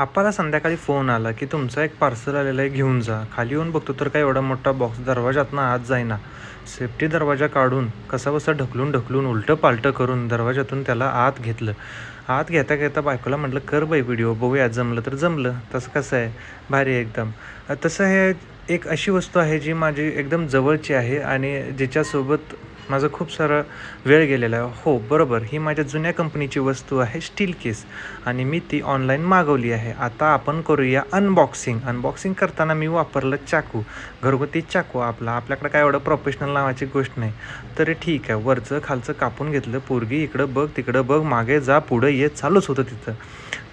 आपाला संध्याकाळी फोन आला की तुमचा एक पार्सल आलेलं आहे घेऊन जा. खाली येऊन बघतो तर काय एवढा मोठा बॉक्स दरवाजातनं आत जाईना. सेफ्टी दरवाजा काढून कसा बसा ढकलून ढकलून उलटं पालटं करून दरवाजातून त्याला आत घेतलं. आत घेता घेता बायकोला म्हटलं कर बाई व्हिडिओ बघूया जमलं तर जमलं. तसं कसं आहे? भारी आहे एकदम. तसं हे एक अशी वस्तू आहे जी माझी एकदम जवळची आहे आणि जिच्यासोबत माझं खूप सारा वेळ गेलेला आहे. हो बरोबर. ही माझ्या जुन्या कंपनीची वस्तू आहे स्टील केस. आणि मी ती ऑनलाईन मागवली आहे. आता आपण करूया अनबॉक्सिंग अनबॉक्सिंग करताना मी वापरलं चाकू. घरगुती चाकू आपला. आपल्याकडे काय एवढं प्रोफेशनल नावाची गोष्ट नाही. तरी ठीक आहे. वरचं खालचं कापून घेतलं. पोरगी इकडं बघ तिकडं बघ. मागे जा पुढं ये. चालूच होतं तिथं.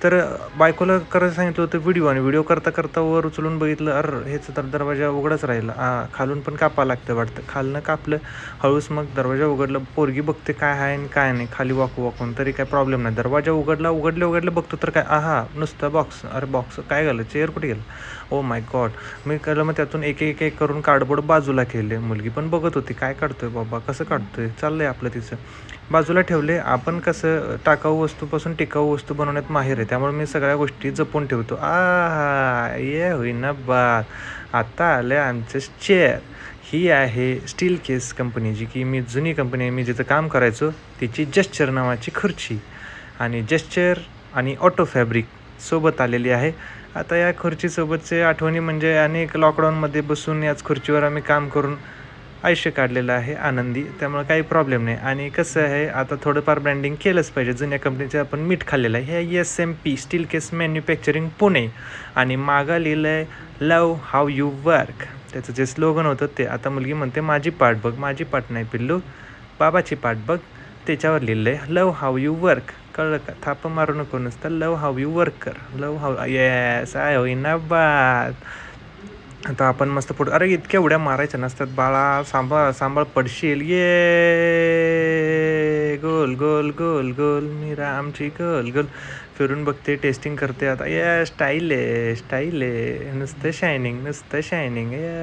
तर बायकोला करायला सांगितलं होतं व्हिडिओ आणि व्हिडिओ करता करता वर उचलून बघितलं अर हेच तर दरवाजा उघडाच राहिला. खालून पण कापा लागतं वाटतं. खालनं कापलं हळूच मग दरवाजा उघडलं. पोरगी बघते काय आहे आणि काय नाही खाली वाकू वाकून. तरी काय प्रॉब्लेम नाही. दरवाजा उघडला उघडले उघडले बघतो तर काय आहा नुसतं बॉक्स अरे बॉक्स काय गेलं चेअर कुठे गेलं? ओ माय गॉड मी कळलं मग त्यातून एक एक एक करून कार्डबोर्ड बाजूला केले. मुलगी पण बघत होती. काय काढतोय बाबा? कसं काढतोय? चाललंय आपलं तिचं. बाजूला ठेवले आपण कसं टाकाऊ वस्तूपासून टिकाऊ वस्तू बनवण्यात माहीर आहे. त्यामुळे मी सगळ्या गोष्टी जपून ठेवतो. आ ये होईना बा आता आलं आमचं चेअर ही आहे स्टील केस कंपनी जी की मी जुनी कंपनी आहे. मी जिथं काम करायचो तिची जस्चर नावाची खुर्ची. आणि जस्चर आणि ऑटो फॅब्रिक सोबत आलेली आहे. आता या खुर्चीसोबतचे आठवणी म्हणजे अनेक लॉकडाऊनमध्ये बसून याच खुर्चीवर आम्ही काम करून आयुष्य काढलेलं आहे आनंदी त्यामुळे काही प्रॉब्लेम नाही. आणि कसं आहे आता थोडंफार ब्रँडिंग केलंच पाहिजे. जुन्या कंपनीचं आपण मीठ खाल्लेलं आहे. हे S M P steel case manufacturing Pune. आणि मागं लिहिलं आहे लव हाव यू वर्क त्याचं जे स्लोगन होतं ते. आता मुलगी म्हणते माझी पाठ बघ माझी पाठ नाही पिल्लू. बाबाची पाठ बघ. त्याच्यावर लिहिलं आहे लव हाव यू वर्क कळलं का? थाप मारू नको नुसतं. लव हाव यू वर्क कर लव हाव येस आय होईना बात आता आपण मस्त फोटो अरे इतक्या उड्या मारायच्या नसतात बाळा. सांभाळ सांभाळ पडशील. ये. गोल गोल गोल गोल. मीरा आमची गोल गोल. फिरून बघते टेस्टिंग करते आता. ये स्टाईल आहे स्टाईल आहे. नुसतं शायनिंग नुसतं शायनिंग ये.